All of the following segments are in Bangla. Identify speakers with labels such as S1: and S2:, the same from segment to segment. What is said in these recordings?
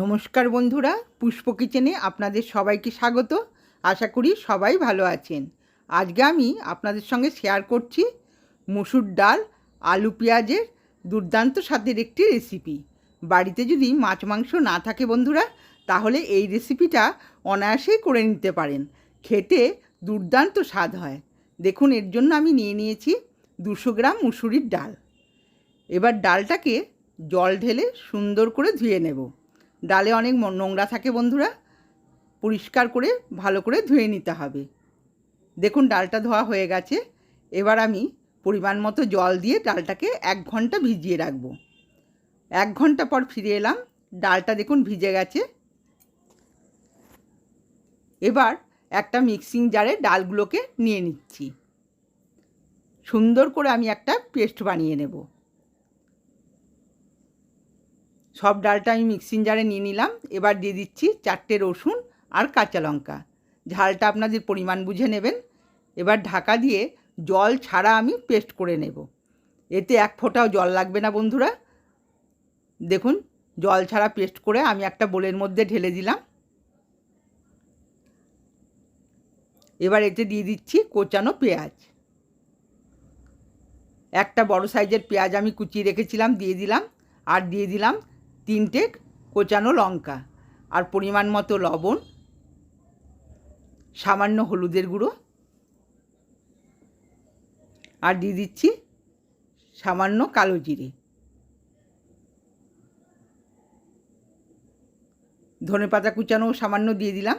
S1: নমস্কার বন্ধুরা, পুষ্প কিচেনে আপনাদের সবাইকে স্বাগত। আশা করি সবাই ভালো আছেন। আজকে আমি আপনাদের সঙ্গে শেয়ার করছি মুসুর ডাল, আলু পেঁয়াজের দুর্দান্ত স্বাদের একটি রেসিপি বাড়িতে যদি মাছ মাংস না থাকে বন্ধুরা, তাহলে এই রেসিপিটা অনায়াসেই করে নিতে পারেন। খেতে দুর্দান্ত স্বাদ হয়। দেখুন, এর জন্য আমি নিয়ে নিয়েছি দুশো গ্রাম মুসুরির ডাল। এবার ডালটাকে জল ঢেলে সুন্দর করে ধুয়ে নেব। ডালে অনেক নোংরা থাকে বন্ধুরা, পরিষ্কার করে, ভালো করে ধুয়ে নিতে হবে। দেখুন ডালটা ধোয়া হয়ে গেছে, এবার আমি পরিমাণ মতো জল দিয়ে ডালটাকে এক ঘণ্টা ভিজিয়ে রাখব। এক ঘণ্টা পর ফিরে এলাম, ডালটা দেখুন ভিজে গেছে। এবার একটা মিক্সিং জারে ডালগুলোকে নিয়ে নিচ্ছি। সুন্দর করে আমি একটা পেস্ট বানিয়ে নেব। সব ডালটা আমি মিক্সিং জারে নিয়ে নিলাম। এবার দিয়ে দিচ্ছি চারটে রসুন আর কাঁচা লঙ্কা। ঝালটা আপনাদের পরিমাণ বুঝে নেবেন। এবার ঢাকা দিয়ে জল ছাড়া আমি পেস্ট করে নেব। এতে এক ফোঁটাও জল লাগবে না বন্ধুরা। দেখুন, জল ছাড়া পেস্ট করে আমি একটা বোলের মধ্যে ঢেলে দিলাম। এবার এতে দিয়ে দিচ্ছি কোচানো পেঁয়াজ। একটা বড় সাইজের পেঁয়াজ আমি কুচিয়ে রেখেছিলাম, দিয়ে দিলাম। আর দিয়ে দিলাম তিনটে কোচানো লঙ্কা আর পরিমাণ মতো লবণ, সামান্য হলুদের গুঁড়ো আর দিয়ে দিচ্ছি সামান্য কালো জিরে। ধনে পাতা কুচানো সামান্য দিয়ে দিলাম।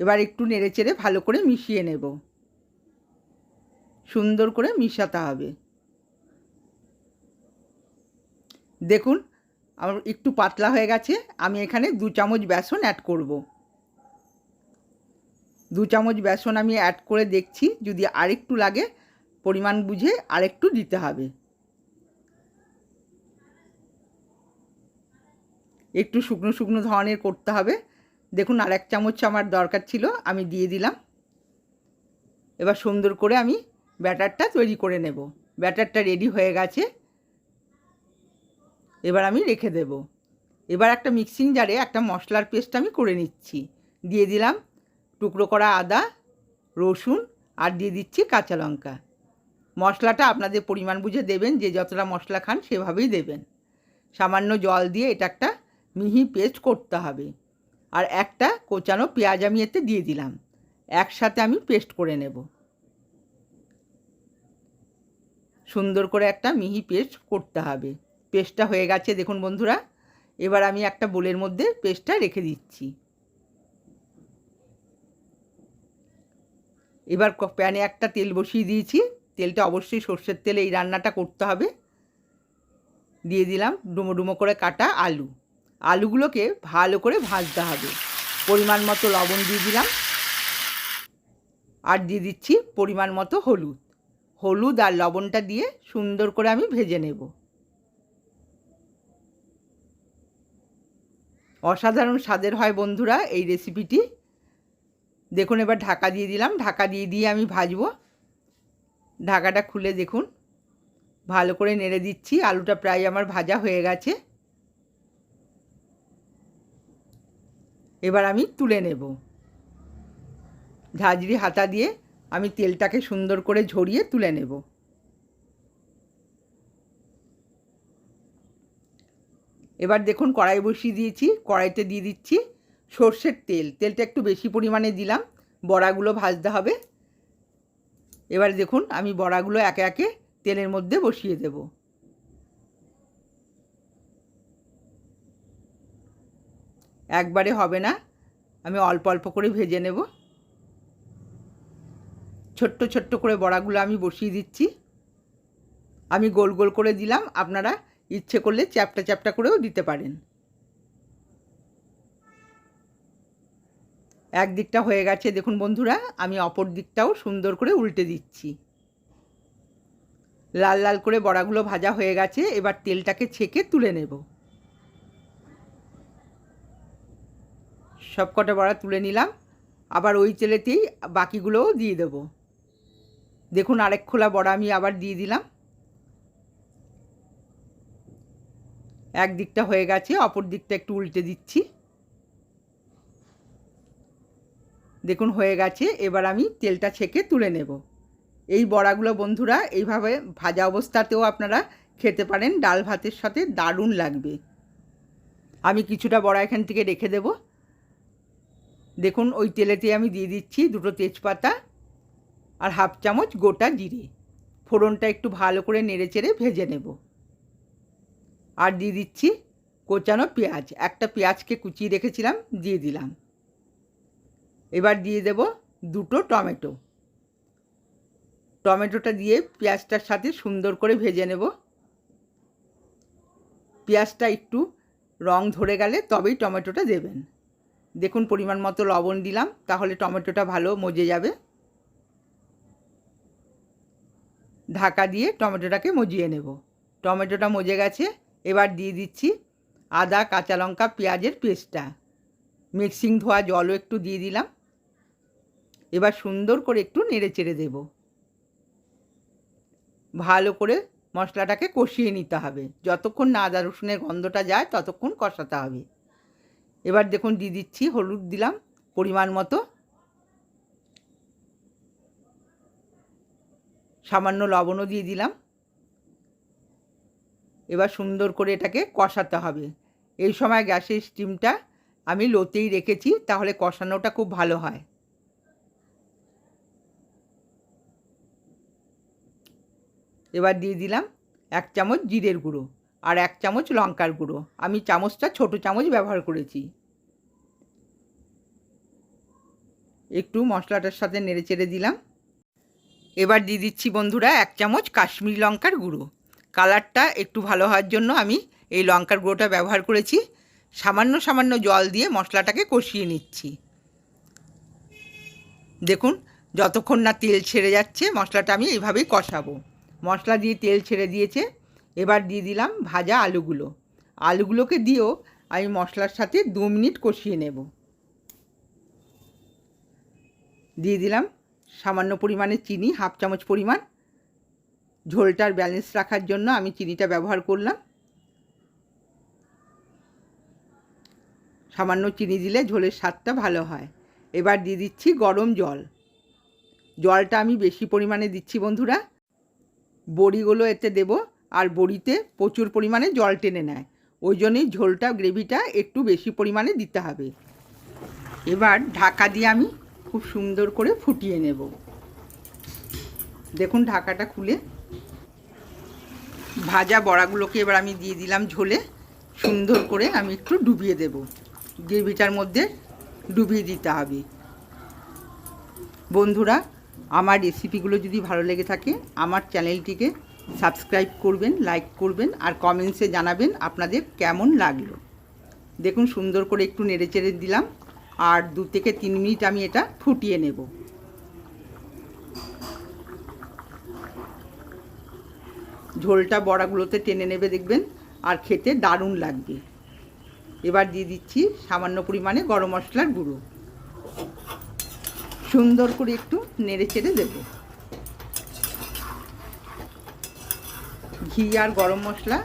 S1: এবার একটু নেড়ে চেড়ে ভালো করে মিশিয়ে নেব। সুন্দর করে মিশাতে হবে। দেখুন আমার একটু পাতলা হয়ে গেছে, আমি এখানে দু চামচ বেসন অ্যাড করব। দু চামচ বেসন আমি অ্যাড করে দেখছি, যদি আরেকটু লাগে, পরিমাণ বুঝে আরেকটু দিতে হবে। একটু শুকনো শুকনো ধরনের করতে হবে। দেখুন আর এক চামচ আমার দরকার ছিল, আমি দিয়ে দিলাম। এবার সুন্দর করে আমি ব্যাটারটা তৈরি করে নেব। ব্যাটারটা রেডি হয়ে গেছে। এবার আমি রেখে দেব। এবার একটা মিক্সিং জারে একটা মশলার পেস্ট আমি করে নিচ্ছি। দিয়ে দিলাম টুকরো করা আদা, রসুন আর দিয়ে দিচ্ছি কাঁচা লঙ্কা। মশলাটা আপনাদের পরিমাণ বুঝে দেবেন, যে যতটা মশলা খান সেভাবেই দেবেন। সামান্য জল দিয়ে এটা একটা মিহি পেস্ট করতে হবে। আর একটা কোচানো পেঁয়াজ আমি এতে দিয়ে দিলাম। একসাথে আমি পেস্ট করে নেব। সুন্দর করে একটা মিহি পেস্ট করতে হবে। পেস্টটা হয়ে গেছে, দেখুন বন্ধুরা। এবার আমি একটা বোলের মধ্যে পেস্টটা রেখে দিচ্ছি। এবার প্যানে একটা তেল বসিয়ে দিয়েছি। তেলটা অবশ্যই সর্ষের তেলে এই রান্নাটা করতে হবে। দিয়ে দিলাম ডুমো ডুমো করে কাটা আলু। আলুগুলোকে ভালো করে ভাজতে হবে। পরিমাণ মতো লবণ দিয়ে দিলাম। আর দিয়ে দিচ্ছি পরিমাণ মতো হলুদ। হলুদ আর লবণটা দিয়ে সুন্দর করে আমি ভেজে নেব। অসাধারণ স্বাদের হয় বন্ধুরা এই রেসিপিটি দেখুন, এবার ঢাকা দিয়ে দিলাম। ঢাকা দিয়ে দিয়ে আমি ভাজবো। ঢাকাটা খুলে দেখুন। ভালো করে নেড়ে দিচ্ছি। আলুটা প্রায় আমার ভাজা হয়ে গেছে। এবার আমি তুলে নেব। ঝাঁঝরি হাতা দিয়ে আমি তেলটাকে সুন্দর করে ঝরিয়ে তুলে নেব। এবার দেখুন কড়াই বসিয়ে দিয়েছি, কড়াইতে দিয়ে দিচ্ছি সর্ষের তেল। তেলটা একটু বেশি পরিমাণে দিলাম, বড়াগুলো ভাজতে হবে। এবার দেখুন আমি বড়াগুলো একে একে তেলের মধ্যে বসিয়ে দেব। একবারে হবে না, আমি অল্প অল্প করে ভেজে নেব। ছোট্ট ছোট্ট করে বড়াগুলো আমি বসিয়ে দিচ্ছি। আমি গোল গোল করে দিলাম, আপনারা ইচ্ছে করলে চ্যাপটা চ্যাপটা করেও দিতে পারেন। এক দিকটা হয়ে গেছে, দেখুন বন্ধুরা, আমি অপর দিকটাও সুন্দর করে উল্টে দিচ্ছি। লাল লাল করে বড়াগুলো ভাজা হয়ে গেছে, এবার তেলটাকে ছেঁকে তুলে নেব। সব কটা বড়া তুলে নিলাম, আবার ওই তেলেতেই বাকিগুলোও দিয়ে দেবো। দেখুন আরেক খোলা বড়া আমি আবার দিয়ে দিলাম। এক দিকটা হয়ে গেছে, অপর দিকটা একটু উল্টে দিচ্ছি। দেখুন, হয়ে গেছে, এবার আমি তেলটা ছেঁকে তুলে নেব। এই বড়াগুলো বন্ধুরা, এইভাবে ভাজা অবস্থাতেও আপনারা খেতে পারেন, ডাল ভাতের সাথে দারুণ লাগবে। আমি কিছুটা বড়া এখান থেকে রেখে দেব। দেখুন, ওই তেলেতে আমি দিয়ে দিচ্ছি দুটো তেজপাতা আর হাফ চামচ গোটা জিরে। ফোড়নটা একটু ভালো করে নেড়ে চেড়ে ভেজে নেব। আর দিয়ে দিচ্ছি কোচানো পেঁয়াজ। একটা পেঁয়াজকে কুচিয়ে রেখেছিলাম, দিয়ে দিলাম। এবার দিয়ে দেব দুটো টমেটো। টমেটোটা দিয়ে পেঁয়াজটার সাথে সুন্দর করে ভেজে নেব। পেঁয়াজটা একটু রং ধরে গেলে তবেই টমেটোটা দেবেন। দেখুন পরিমাণ মতো লবণ দিলাম, তাহলে টমেটোটা ভালো মজে যাবে। ঢাকা দিয়ে টমেটোটাকে মজিয়ে নেব। টমেটোটা মজে গেছে এবার দিয়ে দিচ্ছি আদা, কাঁচা লঙ্কা, পেঁয়াজের পেস্টটা। মিক্সিং ধোয়া জলও একটু দিয়ে দিলাম। এবার সুন্দর করে একটু নেড়ে চেড়ে দেব। ভালো করে মশলাটাকে কষিয়ে নিতে হবে। যতক্ষণ না আদা রসুনের গন্ধটা যায়, ততক্ষণ কষাতে হবে। এবার দেখুন দিয়ে দিচ্ছি, হলুদ দিলাম পরিমাণ মতো। সামান্য লবণও দিয়ে দিলাম। এবার সুন্দর করে এটাকে কষাতে হবে। এই সময় গ্যাসের স্টিমটা আমি লোতেই রেখেছি, তাহলে কষানোটা খুব ভালো হয়। এবার দিয়ে দিলাম এক চামচ জিরের গুঁড়ো আর এক চামচ লঙ্কার গুঁড়ো। আমি চামচটা ছোট চামচ ব্যবহার করেছি। একটু মশলাটার সাথে নেড়ে চেড়ে দিলাম। এবার দিয়ে দিচ্ছি বন্ধুরা এক চামচ কাশ্মীরি লঙ্কার গুঁড়ো। কালারটা একটু ভালো হওয়ার জন্য আমি এই লঙ্কার গুঁড়োটা ব্যবহার করেছি। সামান্য সামান্য জল দিয়ে মশলাটাকে কষিয়ে নিচ্ছি। দেখুন, যতক্ষণ না তেল ছেড়ে যাচ্ছে, মশলাটা আমি এইভাবেই কষাবো। মশলা দিয়ে তেল ছেড়ে দিয়েছে, এবার দিয়ে দিলাম ভাজা আলুগুলো। আলুগুলোকে দিয়েও আমি মশলার সাথে দু মিনিট কষিয়ে নেব। দিয়ে দিলাম সামান্য পরিমাণে চিনি, হাফ চামচ পরিমাণ। ঝোলটার ব্যালেন্স রাখার জন্য আমি চিনিটা ব্যবহার করলাম। সামান্য চিনি দিলে ঝোলের স্বাদটা ভালো হয়। এবার দিয়ে দিচ্ছি গরম জল। জলটা আমি বেশি পরিমাণে দিচ্ছি বন্ধুরা। বড়িগুলো এতে দেব আর বড়িতে প্রচুর পরিমাণে জল টেনে নেয়। ওই জন্যই ঝোলটা, গ্রেভিটা একটু বেশি পরিমাণে দিতে হবে। এবার ঢাকা দিয়ে আমি খুব সুন্দর করে ফুটিয়ে নেব। দেখুন ঢাকাটা খুলে ভাজা বড়াগুলোকে এবার আমি দিয়ে দিলাম ঝোলে। সুন্দর করে আমি একটু ডুবিয়ে দেব। গ্রেভিটার মধ্যে ডুবিয়ে দিতে হবে। বন্ধুরা, আমার রেসিপিগুলো যদি ভালো লেগে থাকে, আমার চ্যানেলটিকে সাবস্ক্রাইব করবেন, লাইক করবেন আর কমেন্টসে জানাবেন আপনাদের কেমন লাগল। দেখুন, সুন্দর করে একটু নেড়ে চেড়ে দিলাম। আর দু থেকে তিন মিনিট আমি এটা ফুটিয়ে নেব। ঝোলটা বড়াগুলোতে টেনে নেবে দেখবেন, আর খেতে দারুণ লাগবে। এবার দিয়ে দিচ্ছি সামান্য পরিমাণে গরম মশলার গুঁড়ো। সুন্দর করে একটু নেড়ে চেড়ে দেব। ঘি আর গরম মশলা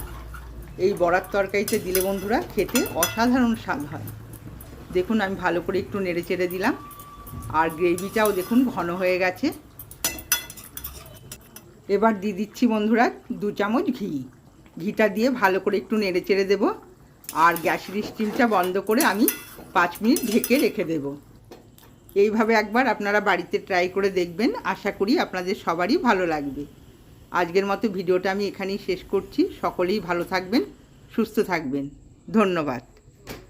S1: এই বড়ার তরকারিতে দিলে বন্ধুরা খেতে অসাধারণ স্বাদ হয়। দেখুন, আমি ভালো করে একটু নেড়ে চেড়ে দিলাম। আর গ্রেভিটাও দেখুন ঘন হয়ে গেছে। এবার দিয়ে দিচ্ছি বন্ধুরা দু চামচ ঘি। ঘিটা দিয়ে ভালো করে একটু নেড়ে চেড়ে দেবো। আর গ্যাসের স্টিমটা বন্ধ করে আমি পাঁচ মিনিট ঢেকে রেখে দেব। এইভাবে একবার আপনারা বাড়িতে ট্রাই করে দেখবেন। আশা করি আপনাদের সবারই ভালো লাগবে। আজকের মতো ভিডিওটা আমি এখানেই শেষ করছি। সকলেই ভালো থাকবেন, সুস্থ থাকবেন। ধন্যবাদ।